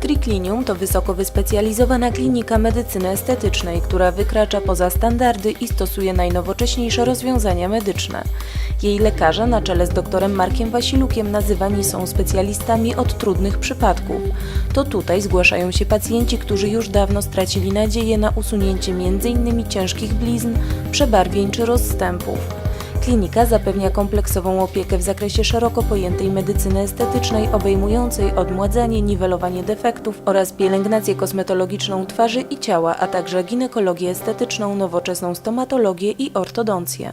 Triclinium to wysoko wyspecjalizowana klinika medycyny estetycznej, która wykracza poza standardy i stosuje najnowocześniejsze rozwiązania medyczne. Jej lekarze na czele z doktorem Markiem Wasilukiem nazywani są specjalistami od trudnych przypadków. To tutaj zgłaszają się pacjenci, którzy już dawno stracili nadzieję na usunięcie m.in. ciężkich blizn, przebarwień czy rozstępów. Klinika zapewnia kompleksową opiekę w zakresie szeroko pojętej medycyny estetycznej, obejmującej odmładzanie, niwelowanie defektów oraz pielęgnację kosmetologiczną twarzy i ciała, a także ginekologię estetyczną, nowoczesną stomatologię i ortodoncję.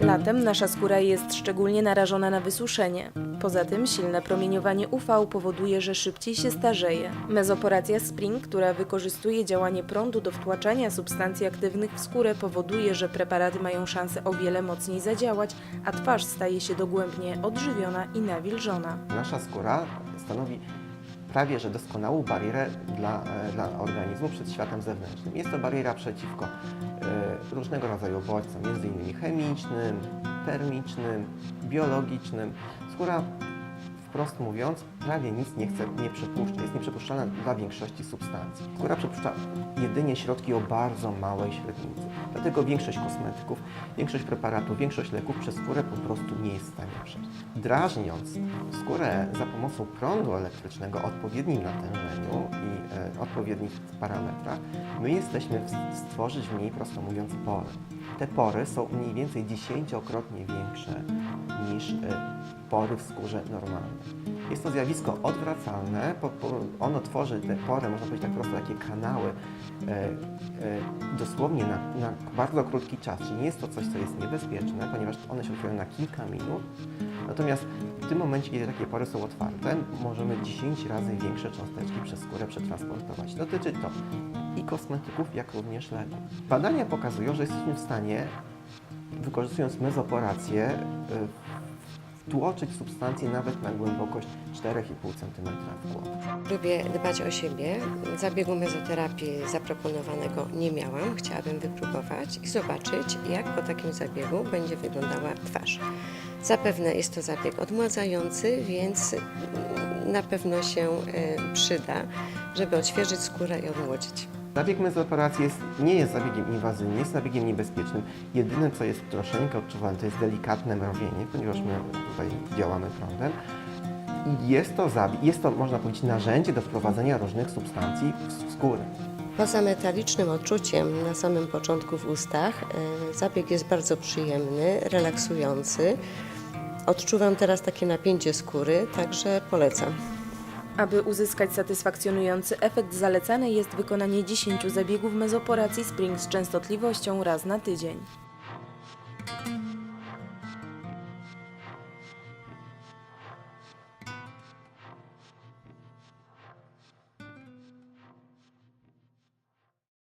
Latem nasza skóra jest szczególnie narażona na wysuszenie. Poza tym silne promieniowanie UV powoduje, że szybciej się starzeje. Mezoporacja Spring, która wykorzystuje działanie prądu do wtłaczania substancji aktywnych w skórę, powoduje, że preparaty mają szansę o wiele mocniej zadziałać, a twarz staje się dogłębnie odżywiona i nawilżona. Nasza skóra stanowi prawie że doskonałą barierę dla, e, dla organizmu przed światem zewnętrznym. Jest to bariera przeciwko e, różnego rodzaju bodźcom, m.in. chemicznym, termicznym, biologicznym. Skóra, wprost mówiąc, prawie nic nie chce, nie przepuszcza, jest nieprzepuszczalna dla większości substancji. Skóra przepuszcza jedynie środki o bardzo małej średnicy. Dlatego większość kosmetyków, większość preparatów, większość leków przez skórę po prostu nie jest w stanie przejść. Drażniąc skórę za pomocą prądu elektrycznego o odpowiednim natężeniu i e, odpowiednich parametrach, my jesteśmy w stworzyć w niej, prosto mówiąc, pory. Te pory są mniej więcej dziesięciokrotnie większe niż e, pory w skórze normalnej. Jest to zjawisko odwracalne, ono tworzy te pory, można powiedzieć tak prosto, takie kanały e, e, dosłownie na, na bardzo krótki czas, czyli nie jest to coś, co jest niebezpieczne, ponieważ one się otwierają na kilka minut, natomiast w tym momencie, kiedy takie pory są otwarte, możemy 10 razy większe cząsteczki przez skórę przetransportować. Dotyczy to i kosmetyków, jak również leków. Badania pokazują, że jesteśmy w stanie, wykorzystując mezoporację, wtłoczyć substancję nawet na głębokość 4,5 cm w głowę. Lubię dbać o siebie. Zabiegu mezoterapii zaproponowanego nie miałam. Chciałabym wypróbować i zobaczyć, jak po takim zabiegu będzie wyglądała twarz. Zapewne jest to zabieg odmładzający, więc na pewno się e, przyda, żeby odświeżyć skórę i odmłodzić. Zabieg mezooperacji jest, nie jest zabiegiem inwazyjnym, jest zabiegiem niebezpiecznym. Jedyne, co jest troszeczkę odczuwalne, to jest delikatne mrowienie, ponieważ my tutaj działamy prądem. I jest to, jest to, można powiedzieć, narzędzie do wprowadzenia różnych substancji w skórę. Poza metalicznym odczuciem na samym początku w ustach, e, zabieg jest bardzo przyjemny, relaksujący. Odczuwam teraz takie napięcie skóry, także polecam. Aby uzyskać satysfakcjonujący efekt, zalecane jest wykonanie 10 zabiegów mezoporacji Spring z częstotliwością raz na tydzień.